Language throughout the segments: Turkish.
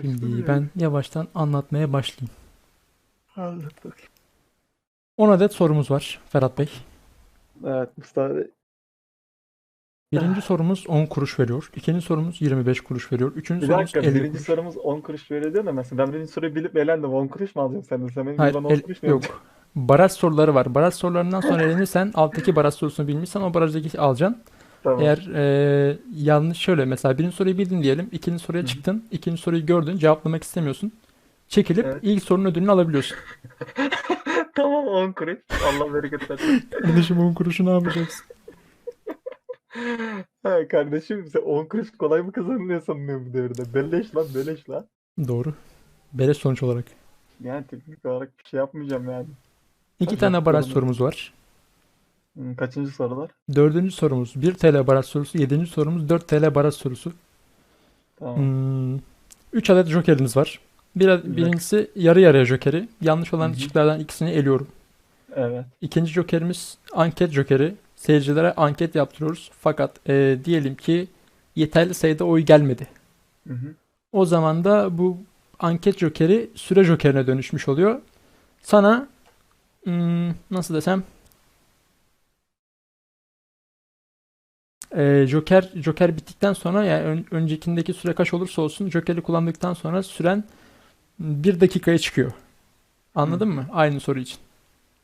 Şimdi ben yavaştan anlatmaya başlayayım. Anlat bakayım. 10 adet sorumuz var Ferhat Bey. Evet Mustafa Bey. Birinci sorumuz 10 kuruş veriyor. İkinci sorumuz 25 kuruş veriyor. Üçüncü Bir sorumuz dakika 50 birinci kuruş. sorumuz 10 kuruş veriyor diyor da mesela ben birinci soruyu bilip elendim 10 kuruş mu alacağım sen de? Sen benim Hayır, bana 10 el- kuruş mu yok. Baraj soruları var. Baraj sorularından sonra elenirsen alttaki baraj sorusunu bilmişsen o barajdaki alacaksın. Tamam. Eğer e, yanlış şöyle mesela birinci soruyu bildin diyelim. ikinci soruya Hı çıktın. ikinci soruyu gördün. Cevaplamak istemiyorsun. Çekilip Evet. ilk sorunun ödülünü alabiliyorsun. Tamam 10 kuruş. Allah bereket versin. Kardeşim 10 kuruşu ne yapacaksın? ha, kardeşim sen 10 kuruş kolay mı kazanılıyor sanıyorsun bu devirde? Beleş lan beleş lan. Doğru. Beleş sonuç olarak. Yani teknik olarak bir şey yapmayacağım yani. İki Hadi tane baraj bakalım. sorumuz var. Hmm, Kaçıncı sorular? Dördüncü sorumuz 1 TL baraj sorusu. Yedinci sorumuz 4 TL baraj sorusu. Tamam. Hmm, 3 adet jokeriniz var. Bir, birincisi yarı yarıya jokeri. Yanlış olan Hı hı. şıklardan ikisini eliyorum. Evet. İkinci jokerimiz anket jokeri. Seyircilere anket yaptırıyoruz. Fakat e, diyelim ki yeterli sayıda oy gelmedi. Hı hı. O zaman da bu anket jokeri süre jokerine dönüşmüş oluyor. Sana hmm, nasıl desem e, joker joker bittikten sonra yani ön- öncekindeki süre kaç olursa olsun jokeri kullandıktan sonra süren bir dakikaya çıkıyor. Anladın mı? Aynı soru için.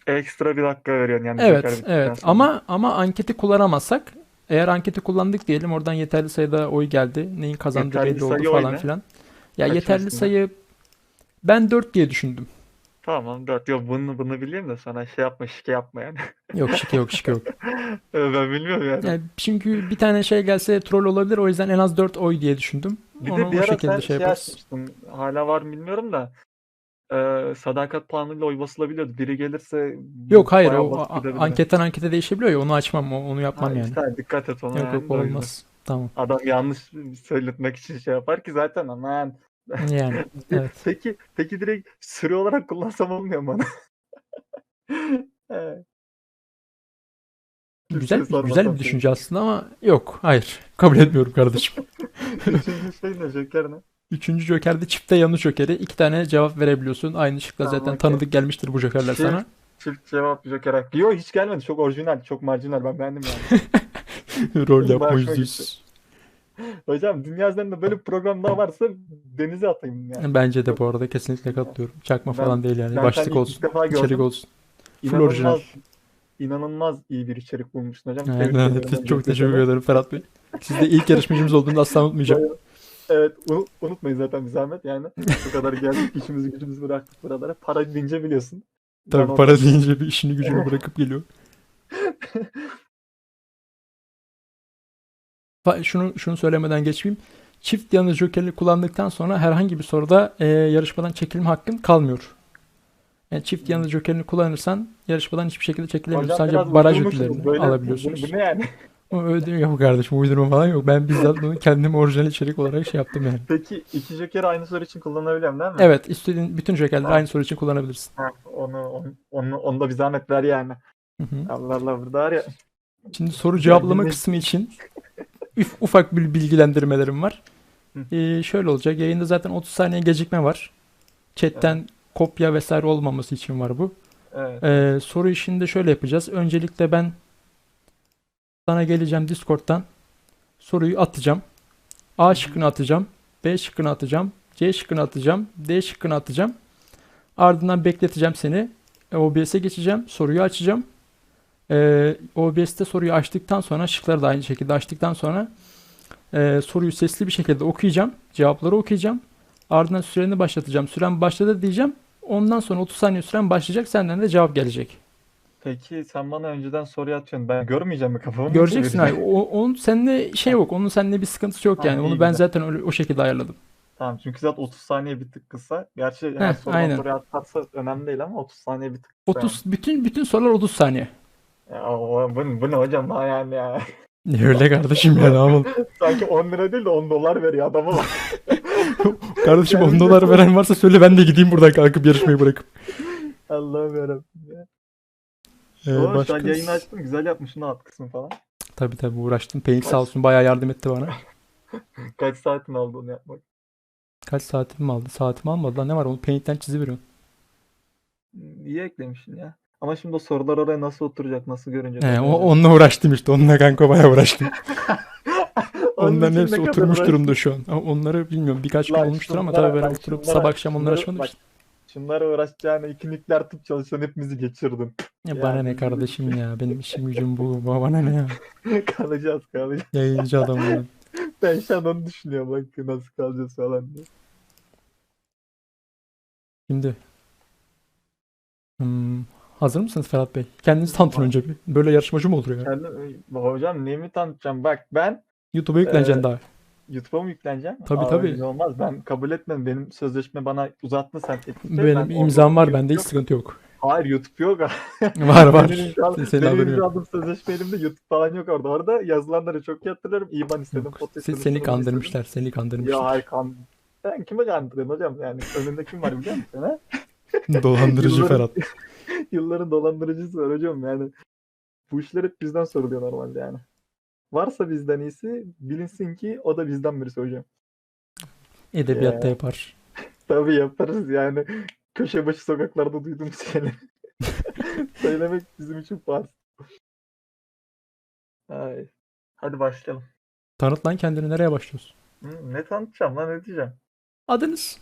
Ekstra bir dakika veriyorsun yani. Evet, evet. sonra. Ama ama anketi kullanamazsak eğer anketi kullandık diyelim oradan yeterli sayıda oy geldi. Neyin kazandığı Yeterli belli oldu falan filan. Ya Kaç yeterli sayı ben 4 diye düşündüm. Tamam 4 yok bunu bunu bileyim de sana şey yapma şike yapma yani. Yok şike yok şike yok. ben bilmiyorum yani. Yani çünkü bir tane şey gelse troll olabilir o yüzden en az 4 oy diye düşündüm. Bir Onu de bir ara şekilde sen şey şey yaparız. açmıştın. Hala var mı bilmiyorum da. eee, sadakat puanıyla oy basılabiliyordu. Biri gelirse Yok hayır o a- anketten ankete değişebiliyor ya onu açmam onu yapmam Ha, yani. işte dikkat et ona Yok yani yok olmaz. Tamam. Adam yanlış söyletmek için şey yapar ki zaten aman. Yani evet. Peki peki direkt süre olarak kullansam olmuyor mu bana? Evet. Güzel Kimseye güzel bir düşünce aslında ama yok hayır kabul etmiyorum kardeşim. Üçüncü şey ne Joker ne? Üçüncü jokerde çifte yanlış jokeri. iki tane cevap verebiliyorsun. Aynı şıkla Tamam, zaten okey. tanıdık gelmiştir bu jokerler Çift- sana. Çift cevap Joker hakkı. Yok hiç gelmedi. Çok orijinal, çok marjinal. Ben beğendim yani. Rol yapma yüzde. Hocam dünya üzerinde böyle bir program daha varsa denize atayım yani. Bence de bu arada kesinlikle katılıyorum. Çakma Ben- falan değil yani. ben Başlık olsun. defa içerik gördüm. olsun. Full orijinal. İnanılmaz, iyi bir içerik bulmuşsun hocam. Evet, evet, çok teşekkür ederim Ferhat Bey. Siz de ilk yarışmacımız olduğunu asla unutmayacağım. Evet, unu- unutmayın zaten bir zahmet yani. Bu kadar geldik, işimizi gücümüzü bıraktık buralara. Para deyince biliyorsun. Ben Tabii o- para deyince bir işini gücünü bırakıp geliyor. Şunu şunu söylemeden geçmeyeyim. Çift yanı jokerini kullandıktan sonra herhangi bir soruda e, yarışmadan çekilme hakkın kalmıyor. Yani çift yanı jokerini kullanırsan yarışmadan hiçbir şekilde çekilemiyorsun. Hocam Sadece baraj ödüllerini Böyle- alabiliyorsunuz. Bu, bu ne yani? Ödül yok kardeşim uydurma falan yok. Ben bizzat bunu kendim orijinal içerik olarak şey yaptım yani. Peki iki Joker aynı soru için kullanabiliyorum değil mi? Evet istediğin bütün jokerleri aynı soru için kullanabilirsin. Ha, onu, onu, onu, onu da bir zahmet ver yani. Hı hı. Allah Allah burada var ya. Şimdi soru cevaplama kısmı için üf- ufak bir bilgilendirmelerim var. Ee, şöyle olacak. Yayında zaten 30 saniye gecikme var. Chat'ten kopya vesaire olmaması için var bu. Evet. Ee, soru işini de şöyle yapacağız. Öncelikle ben sana geleceğim Discord'dan. Soruyu atacağım. A şıkkını atacağım. B şıkkını atacağım. C şıkkını atacağım. D şıkkını atacağım. Ardından bekleteceğim seni. E, OBS'e geçeceğim. Soruyu açacağım. Ee, OBS'te soruyu açtıktan sonra şıkları da aynı şekilde açtıktan sonra e, soruyu sesli bir şekilde okuyacağım. Cevapları okuyacağım. Ardından süreni başlatacağım. Süren başladı diyeceğim. Ondan sonra 30 saniye süren başlayacak. Senden de cevap gelecek. Peki sen bana önceden soruyu atıyorsun. Ben görmeyeceğim mi kafamı? mı Göreceksin hayır. O, onun seninle şey yok. Onun seninle bir sıkıntısı yok yani. Onu ben güzel. zaten öyle o şekilde ayarladım. Tamam çünkü zaten 30 saniye bir tık kısa. Gerçi yani Heh, sorudan aynen. soruya atarsa önemli değil ama 30 saniye bir tık kısa. 30 bütün bütün sorular 30 saniye. Ya, o, bu, bu ne hocam ha yani ya. Ne öyle kardeşim ya ne yapalım? Sanki 10 lira değil de 10 dolar veriyor adama bak. Kardeşim 10 dolar veren varsa söyle ben de gideyim buradan kalkıp yarışmayı bırakıp. Allah'ım yarabbim ya. Ee, Ama şu an başka... yayını açtım. Güzel yapmışsın alt kısmı falan. Tabii tabii uğraştım. Paint sağ olsun bayağı yardım etti bana. Kaç saatin oldu onu yapmak? Kaç saatimi mi aldı? Saatimi almadı lan ne var onu Paint'ten çiziveriyorsun. İyi eklemişsin ya. Ama şimdi o sorular oraya nasıl oturacak, nasıl görünecek? He, o, onunla uğraştım işte. Onunla kanka bayağı uğraştım. Onların hepsi oturmuş durumda şu an. Ama onları bilmiyorum birkaç gün Lan olmuştur ama şunlara tabii ben bak, oturup şunlara- sabah akşam onlara şunlara çalışmadım bak. işte. Şunlara uğraşacağına iki nükleer tıp çalışan hepimizi geçirdin. Ya bana ne Yani- kardeşim ya. Benim işim gücüm bu. Bana ne ya. kalacağız kalacağız. Yayıncı adam ya. Ben şu an onu düşünüyorum bak nasıl kalacağız falan diye. Şimdi hmm, hazır mısınız Ferhat Bey? Kendinizi tanıtın önce bir. Böyle yarışmacı mı olur ya? Kendim, hocam neyimi tanıtacağım? Bak ben YouTube'a yükleneceksin Ee, daha. YouTube'a mı yükleneceğim? Tabii, Aa, tabii. Olmaz. Ben kabul etmem. Benim sözleşme bana uzattı sen ettin. Benim imzam var bende hiç sıkıntı yok. Hayır YouTube yok. Var var. Benim, imzam, Senin, benim imzaladığım sözleşme elimde YouTube falan yok orada. Orada yazılanları çok iyi hatırlarım. İban istedim. Yok. foto istedim, Seni kandırmışlar. Seni istedim. Ya kandırmışlar. hayır kan... Sen kime kandırıyorsun hocam? Yani önünde kim var biliyor musun? Dolandırıcı Ferhat. Yılların dolandırıcısı var hocam yani. Bu işler hep bizden soruluyor normalde yani. Varsa bizden iyisi bilinsin ki o da bizden birisi hocam. Edebiyatta Ya. yapar. Tabii yaparız yani. Köşe başı sokaklarda duydum seni. Söylemek bizim için farz. Ay. Hadi başlayalım. Tanıt lan kendini nereye başlıyorsun? Hı, ne tanıtacağım lan ne diyeceğim? Adınız.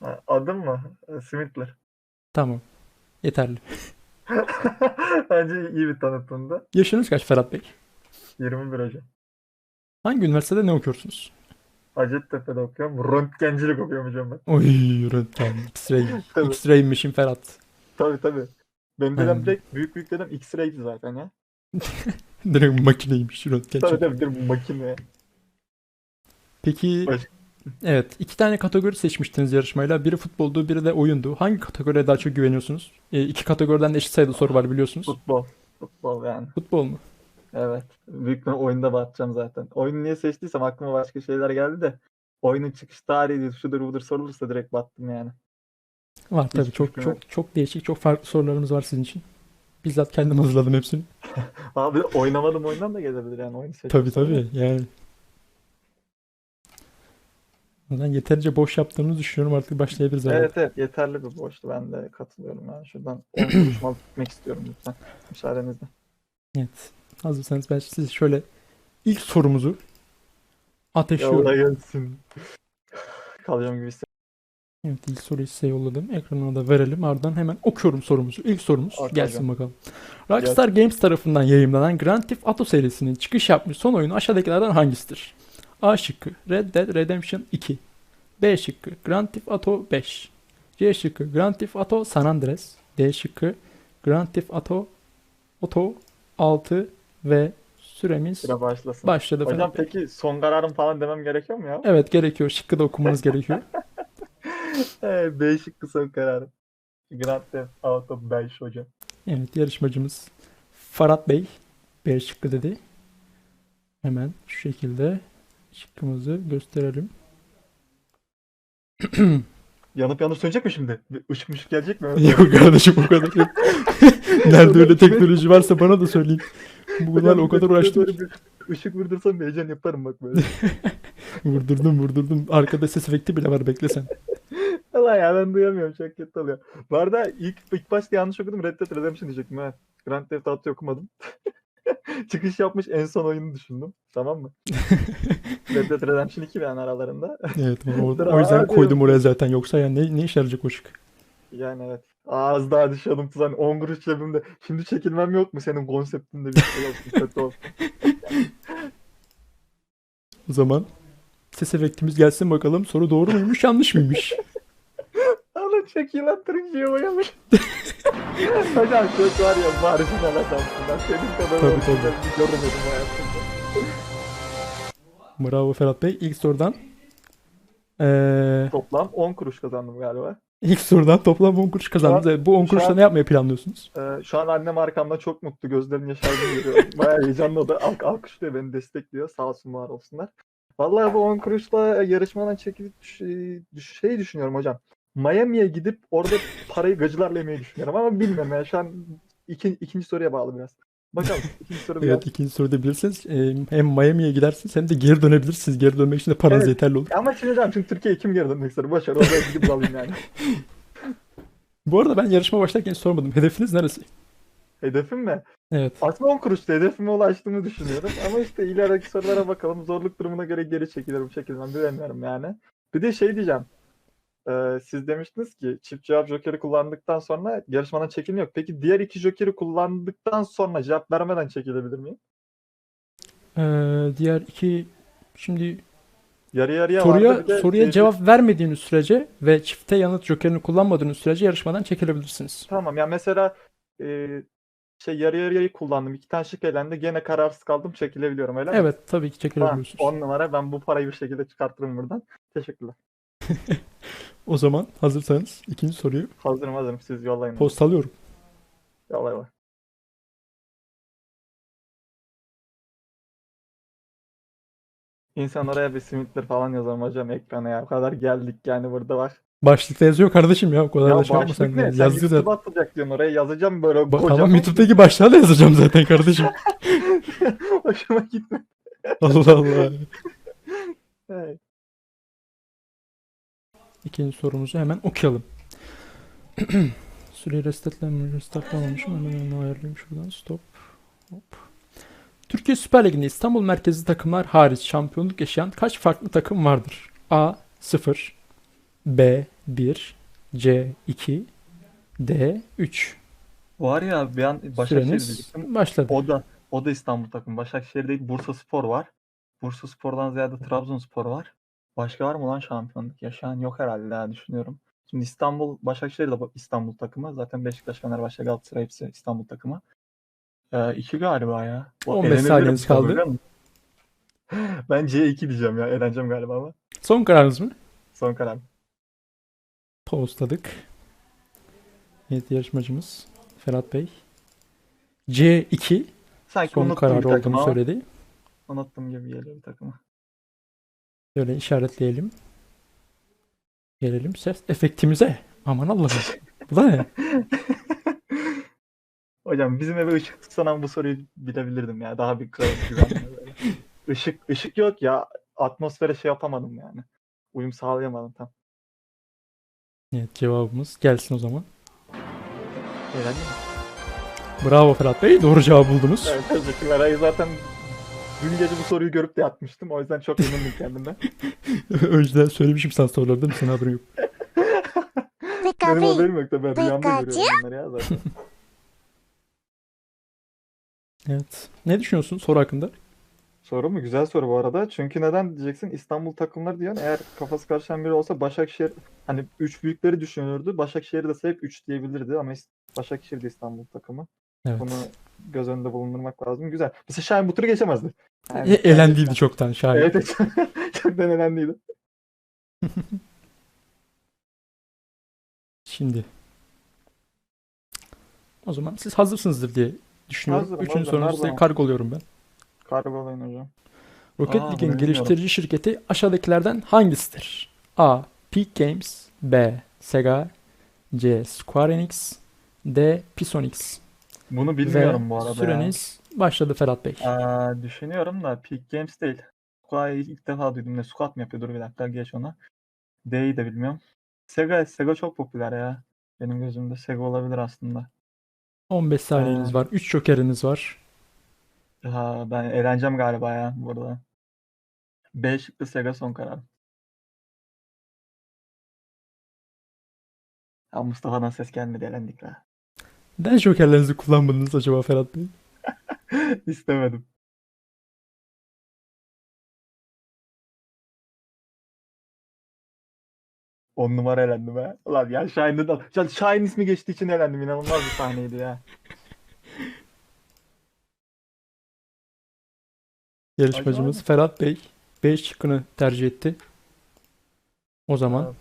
Ha, adım mı? Smithler. Tamam. Yeterli. Bence iyi bir tanıtımdı. Yaşınız kaç Ferhat Bey? 21 hocam. Hangi üniversitede ne okuyorsunuz? Hacettepe'de okuyorum. Röntgencilik okuyorum hocam ben. Oy röntgen, X-ray. X-ray'mişim Ferhat. Tabii tabii. Benim dedem Hmm. direkt büyük büyük dedem X-ray'di zaten ya. Direkt makineymiş röntgen. Tabii tabii direkt makine. Peki Baş- evet iki tane kategori seçmiştiniz yarışmayla. Biri futboldu, biri de oyundu. Hangi kategoriye daha çok güveniyorsunuz? E, iki kategoriden de eşit sayıda soru var biliyorsunuz. Futbol. Futbol yani. Futbol mu? Evet. Büyük bir oyunda batacağım zaten. Oyunu niye seçtiysem aklıma başka şeyler geldi de oyunun çıkış tarihi şudur budur sorulursa direkt battım yani. Var tabii Hiç çok çok çok değişik, çok farklı sorularımız var sizin için. Bizzat kendim hazırladım hepsini. Abi oynamadım oyundan da gelebilir yani oyunu seçtim. Tabii tabii yani. Ben yeterince boş yaptığımızı düşünüyorum artık başlayabiliriz herhalde. Evet evet yeterli bir boştu ben de katılıyorum yani şuradan 10 konuşma alıp gitmek istiyorum lütfen müsaadenizle. Evet. Hazırsanız ben size şöyle ilk sorumuzu ateşliyorum. gelsin. Kalacağım gibi hissediyorum. Evet ilk soruyu size yolladım. Ekranına da verelim. Ardından hemen okuyorum sorumuzu. İlk sorumuz Oku gelsin hocam. bakalım. Rockstar Games tarafından yayımlanan Grand Theft Auto serisinin çıkış yapmış son oyunu aşağıdakilerden hangisidir? A şıkkı Red Dead Redemption 2 B şıkkı Grand Theft Auto 5 C şıkkı Grand Theft Auto San Andreas D şıkkı Grand Theft Auto Auto 6 ve süremiz Sıra başlasın. başladı. Hocam Bey. peki son kararım falan demem gerekiyor mu ya? Evet gerekiyor. Şıkkı da okumanız gerekiyor. Evet, B şıkkı son kararım. Grand Theft Auto 5 hocam. Evet yarışmacımız Ferhat Bey B şıkkı dedi. Hemen şu şekilde şıkkımızı gösterelim. Yanıp yanıp sönecek mi şimdi? Bir ışık mışık gelecek mi? Yok kardeşim o kadar. Nerede öyle teknoloji varsa bana da söyleyin. Bunlar Hocam, o kadar uğraştım. Işık vurdursam bir heyecan yaparım bak böyle. Vurdurdum vurdurdum. Arkada ses efekti bile var beklesen. Allah ya ben duyamıyorum çok kötü oluyor. Bu arada ilk, ilk başta yanlış okudum Red Dead Redemption diyecektim ha. Grand Theft Auto okumadım. Çıkış yapmış en son oyunu düşündüm. Tamam mı? Red Dead Redemption 2 yani aralarında. Evet o, o yüzden koydum oraya zaten. Yoksa ya ne, ne işe yarayacak o şık? Yani evet. Az daha düşüyordum tuzan 10 kuruş cebimde. Şimdi çekilmem yok mu senin konseptinde bir şey olsun kötü olsun. O zaman ses efektimiz gelsin bakalım. Soru doğru muymuş yanlış mıymış? İyi lan turuncuya boyamış. Hocam çok var ya marjinal adamsın. Ben senin kadar Tabii, tabii. bir görmedim hayatımda. Bravo Ferhat Bey. İlk sorudan eee Toplam 10 kuruş kazandım galiba. ilk sorudan toplam 10 kuruş kazandınız. Evet, bu 10 şu kuruşla an- ne yapmayı planlıyorsunuz? Ee, şu an annem arkamda çok mutlu. Gözlerin yaşardığını görüyorum. Bayağı heyecanlı o da. Alk alkışlıyor beni destekliyor. Sağ olsun var olsunlar. Vallahi bu 10 kuruşla yarışmadan çekilip şey, şey düşünüyorum hocam. Miami'ye gidip orada parayı gacılarla yemeyi düşünüyorum ama bilmiyorum ya şu an iki, ikinci soruya bağlı biraz. Bakalım. İkinci soru bir Evet ikinci soruda bilirsiniz. Ee, hem Miami'ye gidersiniz hem de geri dönebilirsiniz. Geri dönmek için de paranız Evet. yeterli olur. Ama şimdi hocam çünkü Türkiye'ye kim geri dönmek ister? Boş ver oraya gidip alayım yani. Bu arada ben yarışma başlarken sormadım. Hedefiniz neresi? Hedefim mi? Evet. Aslında 10 kuruşta hedefime ulaştığımı düşünüyorum. Ama işte ilerideki sorulara bakalım. Zorluk durumuna göre geri çekilirim, çekilmem bilemiyorum yani. Bir de şey diyeceğim. Siz demiştiniz ki çift cevap jokeri kullandıktan sonra yarışmadan çekilme yok. Peki diğer iki jokeri kullandıktan sonra cevap vermeden çekilebilir miyim? Ee, diğer iki şimdi Yarı yarıya soruya de soruya şey- cevap vermediğiniz sürece ve çifte yanıt jokerini kullanmadığınız sürece yarışmadan çekilebilirsiniz. Tamam ya mesela e, şey yarı yarıyayı kullandım. İki tane şık elendi. Gene kararsız kaldım. Çekilebiliyorum öyle mi? Evet tabii ki çekilebiliyorsunuz. 10 numara. Ben bu parayı bir şekilde çıkartırım buradan. Teşekkürler. O zaman hazırsanız ikinci soruyu Hazırım hazırım. Siz yollayın. postalıyorum. Yollayın. yollayın. İnsan oraya bir simitler falan yazalım hocam ekrana ya. O kadar geldik yani burada bak. Başlıkta yazıyor kardeşim ya. O kadar da şey yapma başlık sen. ne? Sen Yazdı YouTube'a zaten. atacak diyorsun oraya. Yazacağım böyle Ba- kocaman. tamam YouTube'daki başlığa da yazacağım zaten kardeşim. Hoşuma gitme. Allah Allah. Evet. İkinci sorumuzu hemen okuyalım. Süreyi resetlem restartlamamışım. Hemen onu ayarlayayım şuradan. Stop. Hop. Türkiye Süper Ligi'nde İstanbul merkezli takımlar hariç şampiyonluk yaşayan kaç farklı takım vardır? A 0 B 1 C 2 D 3 Var ya bir an Başakşehir başladı. O da o da İstanbul takımı. Başakşehir değil Bursa Spor var. Bursa Spor'dan ziyade Trabzonspor var. Başka var mı lan şampiyonluk yaşayan? Yok herhalde daha düşünüyorum. Şimdi İstanbul, Başakşehir de İstanbul takımı. Zaten Beşiktaş, Fenerbahçe, Galatasaray hepsi İstanbul takımı. Ee, iki galiba ya. O 15 elenebilir saniyeniz bu kaldı. Ben C2 diyeceğim ya. Eğleneceğim galiba ama. Son kararınız mı? Son karar. Postladık. Evet yarışmacımız Ferhat Bey. C2 Sanki son takımı olduğunu ama söyledi. unuttum gibi geliyor bir takımı. Böyle işaretleyelim. Gelelim ses efektimize. Aman Allah'ım. Bu da ne? Hocam bizim eve ışık tutsanan bu soruyu bilebilirdim ya. Daha bir güvenli böyle. Işık, ışık yok ya. Atmosfere şey yapamadım yani. Uyum sağlayamadım tam. Evet cevabımız gelsin o zaman. Eğlendin mi? Bravo Ferhat Bey. Doğru cevabı buldunuz. Evet teşekkürler. Zaten dün gece bu soruyu görüp de yatmıştım. O yüzden çok memnunum kendimden. Önceden söylemişim sana soruları değil mi? Senin haberin yok. Benim haberim yok da ben rüyamda görüyorum bunları ya zaten. Evet. Ne düşünüyorsun soru hakkında? Soru mu? Güzel soru bu arada. Çünkü neden diyeceksin? İstanbul takımları diyorsun. Eğer kafası karışan biri olsa Başakşehir hani üç büyükleri düşünürdü. Başakşehir de hep 3 diyebilirdi ama Başakşehir de İstanbul takımı. Evet. Bunu göz önünde bulundurmak lazım. Güzel. Mesela Şahin bu turu geçemezdi. E, elendiydi çoktan şahit. Evet. Çoktan elendiydi. Şimdi. O zaman siz hazırsınızdır diye düşünüyorum. Hazırım, Üçüncü sorunuzu kargoluyorum ben. Kargolayın hocam. Rocket League'in geliştirici şirketi aşağıdakilerden hangisidir? A. Peak Games B. Sega C. Square Enix D. Pisonix Bunu bilmiyorum bu arada ya. süreniz başladı Ferhat Bey. Aa, düşünüyorum da Peak Games değil. Squad'ı ilk defa duydum. Ne Squad mı yapıyor? Dur bir dakika geç ona. D'yi de bilmiyorum. Sega, Sega çok popüler ya. Benim gözümde Sega olabilir aslında. 15 saniyeniz Aa. var. 3 jokeriniz var. Ha, ben eğleneceğim galiba ya burada. B şıkkı Sega son karar. Ya Mustafa'dan ses gelmedi eğlendik la. Neden jokerlerinizi kullanmadınız acaba Ferhat Bey? İstemedim. On numara elendim ha. Ulan ya Şahin'de de... Ya Şahin ismi geçtiği için elendim. İnanılmaz bir sahneydi ya. Yarışmacımız Acaba- Ferhat Bey 5 şıkkını tercih etti. O zaman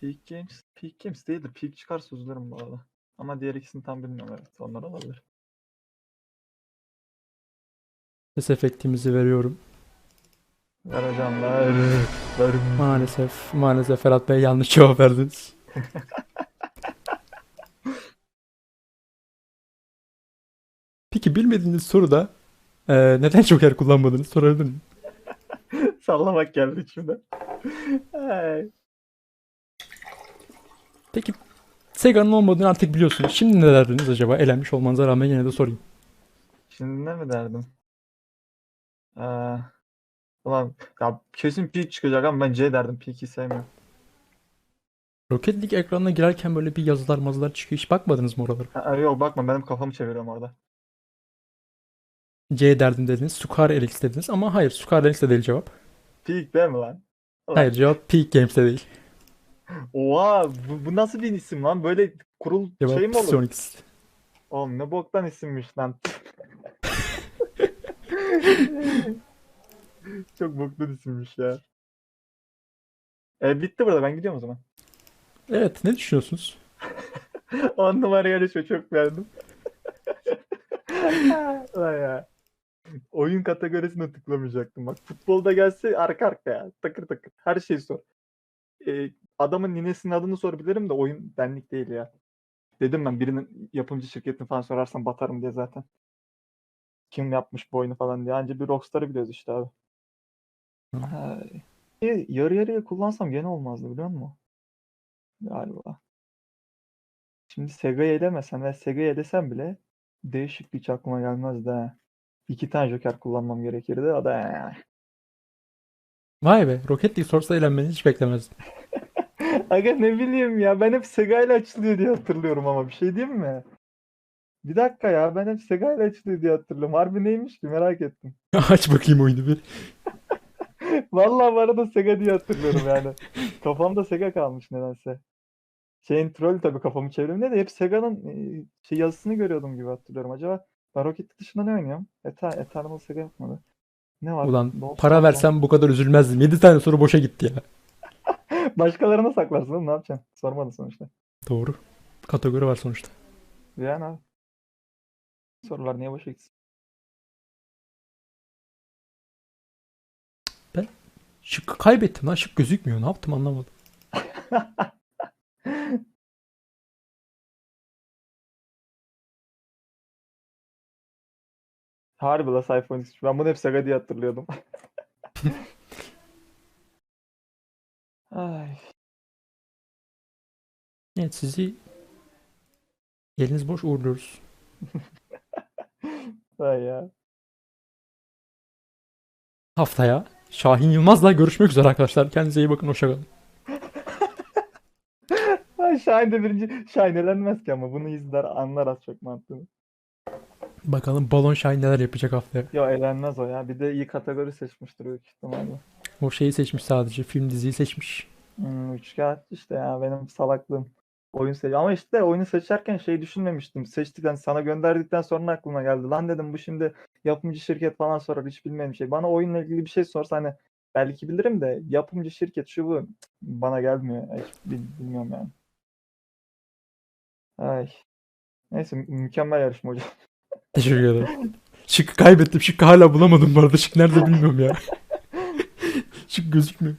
Peak Games, Peak Games değildir. Peak çıkarsa üzülürüm bu arada. Ama diğer ikisini tam bilmiyorum evet. Onlar olabilir. ses efektimizi veriyorum. Ver hocam ver. Ver. Maalesef, maalesef Ferhat Bey yanlış cevap verdiniz. Peki bilmediğiniz soruda eee, neden Joker kullanmadınız sorabilir miyim? Sallamak geldi içimden. Peki Sega'nın olmadığını artık biliyorsunuz. Şimdi ne derdiniz acaba? Elenmiş olmanıza rağmen yine de sorayım. Şimdi ne mi derdim? Ee, ulan ya kesin Peak çıkacak ama ben C derdim. Peak'i sevmiyorum. Rocket League ekranına girerken böyle bir yazılar mazılar çıkıyor. Hiç bakmadınız mı oralara? Ha, yok bakma benim kafamı çeviriyorum orada. C derdim dediniz. Sukar Elix dediniz. Ama hayır Sukar Elix de değil cevap. Peak değil mi lan? Ulan, Hayır cevap Peak Games'te değil. Oha bu, bu nasıl bir isim lan? Böyle kurul Cevap şey mi olur? Psyonix. Oğlum ne boktan isimmiş lan. Çok boktan isimmiş ya. E, bitti burada ben gidiyorum o zaman. Evet ne düşünüyorsunuz? 10 numara yarışma çok beğendim. Ulan ya. Oyun kategorisine tıklamayacaktım. Bak futbolda gelse arka arkaya takır takır her şeyi sor. Ee, adamın ninesinin adını sorabilirim de oyun benlik değil ya. Dedim ben birinin yapımcı şirketini falan sorarsam batarım diye zaten. Kim yapmış bu oyunu falan diye. Anca bir Rockstar'ı biliyoruz işte abi. Hı. Ay. E, yarı yarıya kullansam gene olmazdı biliyor musun? Galiba. Şimdi Sega'yı elemesen ve Sega'yı elesem bile değişik hiç aklıma gelmezdi ha. İki tane Joker kullanmam gerekirdi. O da Vay be Rocket League sorsa eğlenmeni hiç beklemezdim. Aga ne bileyim ya ben hep Sega ile açılıyor diye hatırlıyorum ama bir şey diyeyim mi? Bir dakika ya ben hep Sega ile açılıyor diye hatırlıyorum. Harbi neymiş ki merak ettim. Aç bakayım oyunu bir. Vallahi bu arada Sega diye hatırlıyorum yani. Kafamda Sega kalmış nedense. Şeyin troll tabii kafamı çevirdiğimde de hep Sega'nın e, şey yazısını görüyordum gibi hatırlıyorum. Acaba ben Rocket League dışında ne oynuyorum? Eta Eternal Sega yapmadı. Ne var? Ulan Doğu para versem bu kadar üzülmezdim. 7 tane soru boşa gitti ya. Başkalarına saklarsın oğlum ne yapacaksın? Sormadın sonuçta. Doğru. Kategori var sonuçta. Yani abi. Sorular niye boşa gitsin? Şıkkı kaybettim lan. Şık gözükmüyor. Ne yaptım anlamadım. Harbi la Cypher X. Ben bunu hep Sega diye hatırlıyordum. Ay. Evet sizi eliniz boş uğurluyoruz. Ay ya. Haftaya Şahin Yılmaz'la görüşmek üzere arkadaşlar. Kendinize iyi bakın. Hoşçakalın. Şahin de birinci. Şahin elenmez ki ama bunu izler anlar az çok mantığını. Bakalım Balon Şahin neler yapacak haftaya. Yo elenmez o ya. Bir de iyi kategori seçmiştir büyük ihtimalle. O şeyi seçmiş sadece. Film diziyi seçmiş. Hmm, üçkağıt işte ya benim salaklığım. Oyun seç ama işte oyunu seçerken şey düşünmemiştim. Seçtikten sana gönderdikten sonra aklıma geldi. Lan dedim bu şimdi yapımcı şirket falan sorar hiç bilmediğim şey. Bana oyunla ilgili bir şey sorsa hani belki bilirim de yapımcı şirket şu bu bana gelmiyor. Hiç bil- bilmiyorum yani. Ay. Neyse mü- mükemmel yarışma hocam. Teşekkür ederim. Şıkkı kaybettim. Şıkkı hala bulamadım bu arada. Şık nerede bilmiyorum ya. Şık gözükmüyor.